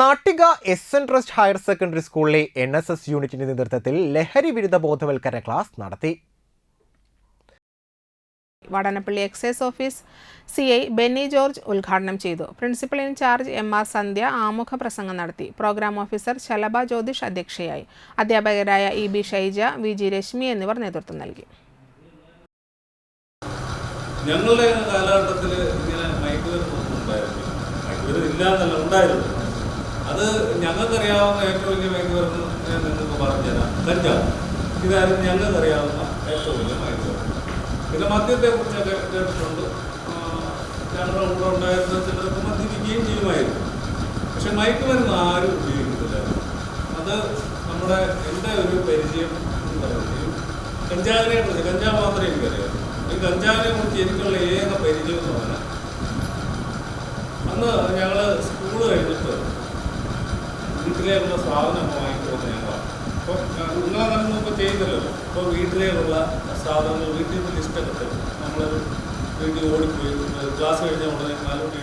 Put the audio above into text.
Nattika S N trust higher secondary സ്കൂളിലെ N S S യൂണിറ്റിന്റെ നേതൃത്വത്തിൽ ലഹരി വിരുദ്ധ ബോധവൽക്കരണ ക്ലാസ് നടത്തി. Vadanappally excise office C I Benny George ഉദ്ഘാടനം ചെയ്തു. Principal incharge M R Sandhya ആമുഖ പ്രസംഗം നടത്തി. പ്രോഗ്രാം ഓഫീസർ ശലഭ ജ്യോതിഷ് അധ്യക്ഷയായി. അധ്യാപകരായ E B Shaija V G Reshmi എന്നിവർ നേതൃത്വം നൽകി. ഞങ്ങളുടെ കാലഘട്ടത്തിൽ ഇങ്ങനെ മയക്കുമരുന്നൊന്നും ഉണ്ടായിരുന്നു മയക്കുമരുന്ന് ഇല്ല എന്നല്ല ഉണ്ടായിരുന്നു. അത് ഞങ്ങൾക്കറിയാവുന്ന ഏറ്റവും വലിയ മയക്കുമരുന്ന് ഞാൻ നിങ്ങൾക്ക് പറഞ്ഞുതരാം കഞ്ചാവ് ഇതായിരുന്നു ഞങ്ങൾക്കറിയാവുന്ന ഏറ്റവും വലിയ മയക്കുമരുന്ന്. പിന്നെ മദ്യത്തെ കുറിച്ച് കേട്ടിട്ടുണ്ട്. ഞങ്ങളുടെ കൂടെ ഉണ്ടായിരുന്ന ചിലർക്ക് മദ്യപിക്കുകയും ചെയ്യുമായിരുന്നു. പക്ഷെ മയക്കുമരുന്ന് ആരും ഉപയോഗിക്കുന്നില്ലായിരുന്നു അത് നമ്മുടെ എന്റെ ഒരു പരിചയം പറയുന്നത് കഞ്ചാവിനെ കുറിച്ച് കഞ്ചാവ് മാത്രമേ എനിക്കറിയാം ഈ കഞ്ചാവിനെ കുറിച്ച് എനിക്കുള്ള ഏക പരിചയം എന്ന് പറഞ്ഞാൽ അന്ന് ഞങ്ങൾ സ്കൂൾ കഴിഞ്ഞിട്ട് വീട്ടിലേക്കുള്ള സാധനം വാങ്ങിക്കുമെന്ന് ഞങ്ങളാണ് അപ്പോൾ നമ്മൾ ഇപ്പോൾ ചെയ്യുന്നല്ലോ. ഇപ്പോൾ വീട്ടിലേക്കുള്ള സാധനങ്ങൾ വീട്ടിൽ നിന്ന് ലിസ്റ്റൊക്കെ നമ്മളൊരു വീട്ടിൽ ഓടിപ്പോയി ക്ലാസ് കഴിഞ്ഞ ഉടനെ നാലോട്ട്